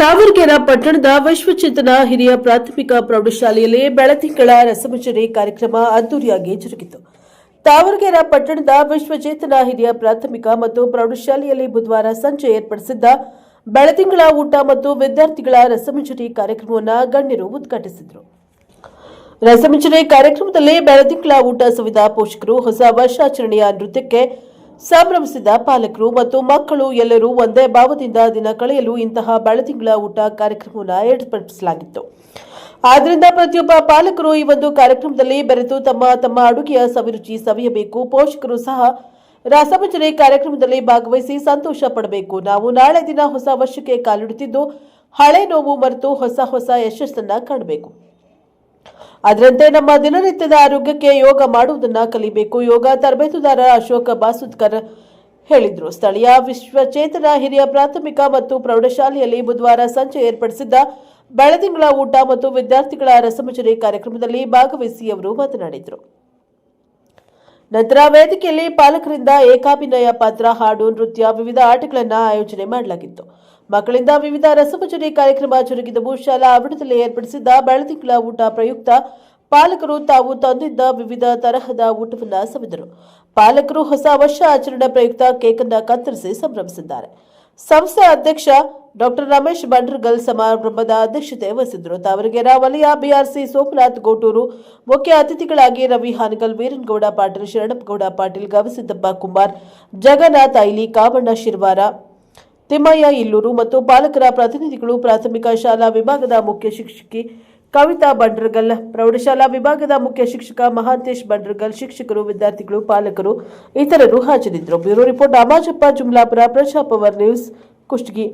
ತಾವರಕೆರೆ ಪಟ್ಟಣದ ವಿಶ್ವಚೇತನ ಹಿರಿಯ ಪ್ರಾಥಮಿಕ ಪ್ರೌಢಶಾಲೆಯಲ್ಲಿ ಬೆಳತಿಂಗಳ ರಸಮಂಜರಿ ಕಾರ್ಯಕ್ರಮ ಅದ್ದೂರಿಯಾಗಿ ಜರುಗಿತು. ತಾವರ್ಗೆರ ಪಟ್ಟಣದ ವಿಶ್ವಚೇತನ ಹಿರಿಯ ಪ್ರಾಥಮಿಕ ಮತ್ತು ಪ್ರೌಢಶಾಲೆಯಲ್ಲಿ ಬುಧವಾರ ಸಂಜೆ ಏರ್ಪಡಿಸಿದ್ದ ಬೆಳತಿಂಗಳ ಊಟ ಮತ್ತು ವಿದ್ಯಾರ್ಥಿಗಳ ರಸಮಂಜರಿ ಕಾರ್ಯಕ್ರಮವನ್ನು ಗಣ್ಯರು ಉದ್ಘಾಟಿಸಿದರು. ರಸಮಂಜರಿ ಕಾರ್ಯಕ್ರಮದಲ್ಲಿ ಬೆಳತಿಂಗಳ ಊಟ ಸವಿದ ಪೋಷಕರು ಹೊಸ ವರ್ಷಾಚರಣೆಯ ನೃತ್ಯಕ್ಕೆ ಸಂಭ್ರಮಿಸಿದ ಪಾಲಕರು ಮತ್ತು ಮಕ್ಕಳು ಎಲ್ಲರೂ ಒಂದೇ ಭಾವದಿಂದ ದಿನ ಕಳೆಯಲು ಇಂತಹ ಬಳತಿಂಗಳ ಊಟ ಕಾರ್ಯಕ್ರಮವನ್ನು ಏರ್ಪಡಿಸಲಾಗಿತ್ತು. ಆದ್ದರಿಂದ ಪ್ರತಿಯೊಬ್ಬ ಪಾಲಕರು ಈ ಒಂದು ಕಾರ್ಯಕ್ರಮದಲ್ಲಿ ಬೆರೆತು ತಮ್ಮ ತಮ್ಮ ಅಡುಗೆಯ ಸವಿರುಚಿ ಸವಿಯಬೇಕು, ಪೋಷಕರು ಸಹ ರಸಭಜನೆ ಕಾರ್ಯಕ್ರಮದಲ್ಲಿ ಭಾಗವಹಿಸಿ ಸಂತೋಷ ಪಡಬೇಕು. ನಾವು ನಾಳೆ ದಿನ ಹೊಸ ವರ್ಷಕ್ಕೆ ಕಾಲಿಡುತ್ತಿದ್ದು, ಹಳೆ ನೋವು ಮರೆತು ಹೊಸ ಹೊಸ ಯಶಸ್ಸನ್ನ ಕಾಣಬೇಕು. ಅದರಂತೆ ನಮ್ಮ ದಿನನಿತ್ಯದ ಆರೋಗ್ಯಕ್ಕೆ ಯೋಗ ಮಾಡುವುದನ್ನ ಕಲಿಬೇಕು. ಯೋಗ ತರಬೇತುದಾರ ಅಶೋಕ ಬಾಸುದ್ಕರ್ ಹೇಳಿದ್ರು. ಸ್ಥಳೀಯ ವಿಶ್ವಚೇತನ ಹಿರಿಯ ಪ್ರಾಥಮಿಕ ಮತ್ತು ಪ್ರೌಢಶಾಲೆಯಲ್ಲಿ ಬುಧವಾರ ಸಂಜೆ ಏರ್ಪಡಿಸಿದ್ದ ಬೆಳದಿಂಗಳ ಊಟ ಮತ್ತು ವಿದ್ಯಾರ್ಥಿಗಳ ರಸಮಂಜರಿ ಕಾರ್ಯಕ್ರಮದಲ್ಲಿ ಭಾಗವಹಿಸಿ ಅವರು ಮಾತನಾಡಿದರು. ನಂತರ ವೇದಿಕೆಯಲ್ಲಿ ಪಾಲಕರಿಂದ ಏಕಾಭಿನಯ ಪಾತ್ರ ಹಾಡು, ನೃತ್ಯ, ವಿವಿಧ ಆಟಗಳನ್ನು ಆಯೋಜನೆ ಮಾಡಲಾಗಿತ್ತು. ಮಕ್ಕಳಿಂದ ವಿವಿಧ ರಸಭಜನೆ ಕಾರ್ಯಕ್ರಮ ಜರುಗಿದವು ಶಾಲಾ ಆವರಣದಲ್ಲಿ ಏರ್ಪಡಿಸಿದ್ದ ಬೆಳದಿಂಗಳ ಊಟ ಪ್ರಯುಕ್ತ ಪಾಲಕರು ತಾವು ತಂದಿದ್ದ ವಿವಿಧ ತರಹದ ಊಟವನ್ನು ಸವಿದರು. ಪಾಲಕರು ಹೊಸ ವರ್ಷ ಆಚರಣೆ ಪ್ರಯುಕ್ತ ಕೇಕನ್ನು ಕತ್ತರಿಸಿ ಸಂಭ್ರಮಿಸಿದ್ದಾರೆ. ಸಂಸ್ಥೆ ಅಧ್ಯಕ್ಷ ಡಾಕ್ಟರ್ ರಮೇಶ್ ಬಂಡ್ರಗಲ್ ಸಮಾರಂಭದ ಅಧ್ಯಕ್ಷತೆ ವಹಿಸಿದ್ರು ತಾವರಗೆರೆ ವಲಯ ಬಿಆರ್ಸಿ ಸೋಮನಾಥ್ ಗೋಟೂರು ಮುಖ್ಯ ಅತಿಥಿಗಳಾಗಿ ರವಿ ಹಾನಗಲ್, ವೀರನ್ಗೌಡ, ಪಾಟೀಲ್ ಶರಣಪ್ಪಗೌಡ, ಪಾಟೀಲ್ ಗವಿಸಿದ್ದಪ್ಪ ಕುಮಾರ್, ಜಗನ್ನಾಥ್, ಐಲಿ ಕಾಮಣ್ಣ, ಶಿರ್ವಾರ, ತಿಮ್ಮಯ್ಯ, ಇಲ್ಲೂರು ಮತ್ತು ಪಾಲಕರ ಪ್ರತಿನಿಧಿಗಳು, ಪ್ರಾಥಮಿಕ ಶಾಲಾ ವಿಭಾಗದ ಮುಖ್ಯ ಶಿಕ್ಷಕಿ ಕವಿತಾ ಬಂಡ್ರಗಲ್, ಪ್ರೌಢಶಾಲಾ ವಿಭಾಗದ ಮುಖ್ಯ ಶಿಕ್ಷಕ ಮಹಾಂತೇಶ್ ಬಂಡ್ರಗಲ್, ಶಿಕ್ಷಕರು, ವಿದ್ಯಾರ್ಥಿಗಳು, ಪಾಲಕರು ಇತರರು ಹಾಜರಿದ್ದರು. Bureau report Amajappa, Jumlapur Prajapower news Kushtagi.